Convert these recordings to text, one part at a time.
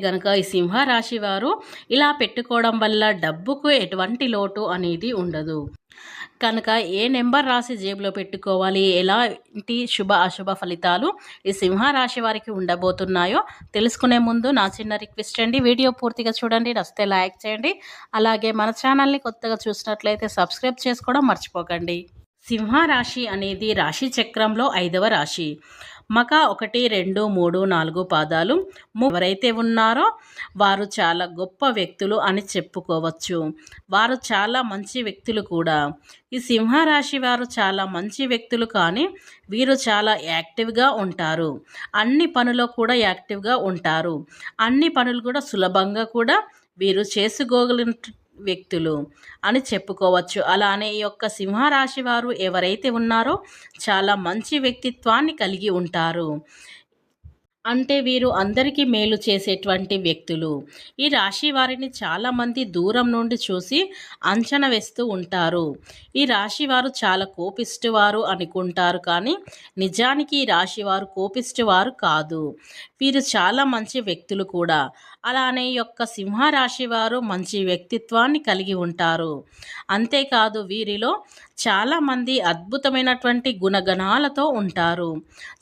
గనక ఈ సింహ రాశి వారు ఇలా పెట్టుకోవడం వల్ల డబ్బుకు ఎటువంటి లోటు అనేది ఉండదు. కనుక ఏ నెంబర్ రాసి జేబులో పెట్టుకోవాలి ఎలాంటి శుభ అశుభ ఫలితాలు ఈ సింహరాశి వారికి ఉండబోతున్నాయో తెలుసుకునే ముందు నా చిన్న రిక్వెస్ట్ అండి వీడియో పూర్తిగా చూడండి నచ్చితే లైక్ చేయండి అలాగే మన ఛానల్ని కొత్తగా చూసినట్లయితే సబ్స్క్రైబ్ చేసుకోవడం మర్చిపోకండి. సింహ రాశి అనేది రాశి చక్రంలో ఐదవ రాశి. మక ఒకటి రెండు మూడు నాలుగు పాదాలు. ఎవరైతే ఉన్నారో వారు చాలా గొప్ప వ్యక్తులు అని చెప్పుకోవచ్చు. వారు చాలా మంచి వ్యక్తులు కూడా. ఈ సింహరాశి వారు చాలా మంచి వ్యక్తులు కానీ వీరు చాలా యాక్టివ్గా ఉంటారు. అన్ని పనుల్లో కూడా యాక్టివ్గా ఉంటారు. అన్ని పనులు కూడా సులభంగా కూడా వీరు చేసుకోగలిగిన వ్యక్తులు అని చెప్పుకోవచ్చు. అలానే ఈ యొక్క సింహరాశి వారు ఎవరైతే ఉన్నారో చాలా మంచి వ్యక్తిత్వాన్ని కలిగి ఉంటారు. అంటే వీరు అందరికీ మేలు చేసేటువంటి వ్యక్తులు. ఈ రాశి వారిని చాలామంది దూరం నుండి చూసి అంచనా వేస్తూ ఉంటారు. ఈ రాశి వారు చాలా కోపిష్టి వారు అనుకుంటారు కానీ నిజానికి ఈ రాశి వారు కోపిష్టి వారు కాదు. వీరు చాలా మంచి వ్యక్తులు కూడా. అలానే యొక్క సింహరాశి వారు మంచి వ్యక్తిత్వాన్ని కలిగి ఉంటారు. అంతేకాదు వీరిలో చాలామంది అద్భుతమైనటువంటి గుణగణాలతో ఉంటారు.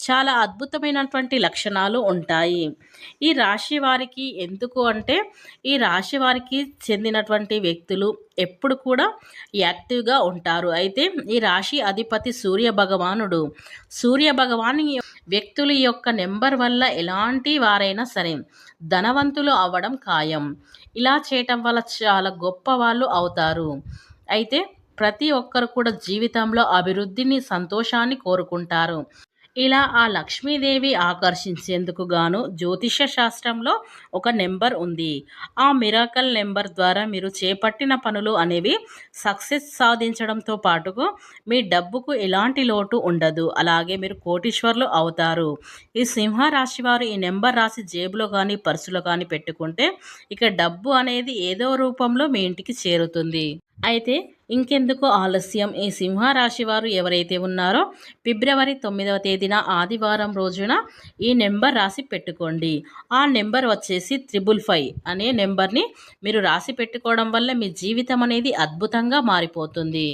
చాలా అద్భుతమైనటువంటి లక్షణాలు ఉంటాయి. ఈ రాశి వారికి ఎందుకు అంటే ఈ రాశి వారికి చెందినటువంటి వ్యక్తులు ఎప్పుడు కూడా యాక్టివ్గా ఉంటారు. అయితే ఈ రాశి అధిపతి సూర్య భగవానుడు. సూర్య భగవాని వ్యక్తుల యొక్క నెంబర్ వల్ల ఎలాంటి వారైనా సరే ధనవంతులు అవ్వడం ఖాయం. ఇలా చేయటం వల్ల చాలా గొప్ప వాళ్ళు అవుతారు. అయితే ప్రతి ఒక్కరు కూడా జీవితంలో అభివృద్ధిని సంతోషాన్ని కోరుకుంటారు. ఇలా ఆ లక్ష్మీదేవి ఆకర్షించేందుకు గాను జ్యోతిష శాస్త్రంలో ఒక నెంబర్ ఉంది. ఆ మిరాకల్ నెంబర్ ద్వారా మీరు చేపట్టిన పనులు అనేవి సక్సెస్ సాధించడంతో పాటుగా మీ డబ్బుకు ఎలాంటి లోటు ఉండదు. అలాగే మీరు కోటీశ్వర్లు అవుతారు. ఈ సింహ రాశి వారు ఈ నెంబర్ రాసి జేబులో కానీ పర్సులో కానీ పెట్టుకుంటే ఇక డబ్బు అనేది ఏదో రూపంలో మీ ఇంటికి చేరుతుంది. అయితే ఇంకెందుకు ఆలస్యం? ఈ సింహరాశి వారు ఎవరైతే ఉన్నారో ఫిబ్రవరి తొమ్మిదవ తేదీన ఆదివారం రోజున ఈ నెంబర్ రాసి పెట్టుకోండి. ఆ నెంబర్ వచ్చేసి త్రిబుల్ ఫైవ్ అనే నెంబర్ని మీరు రాసి పెట్టుకోవడం వల్ల మీ జీవితం అనేది అద్భుతంగా మారిపోతుంది.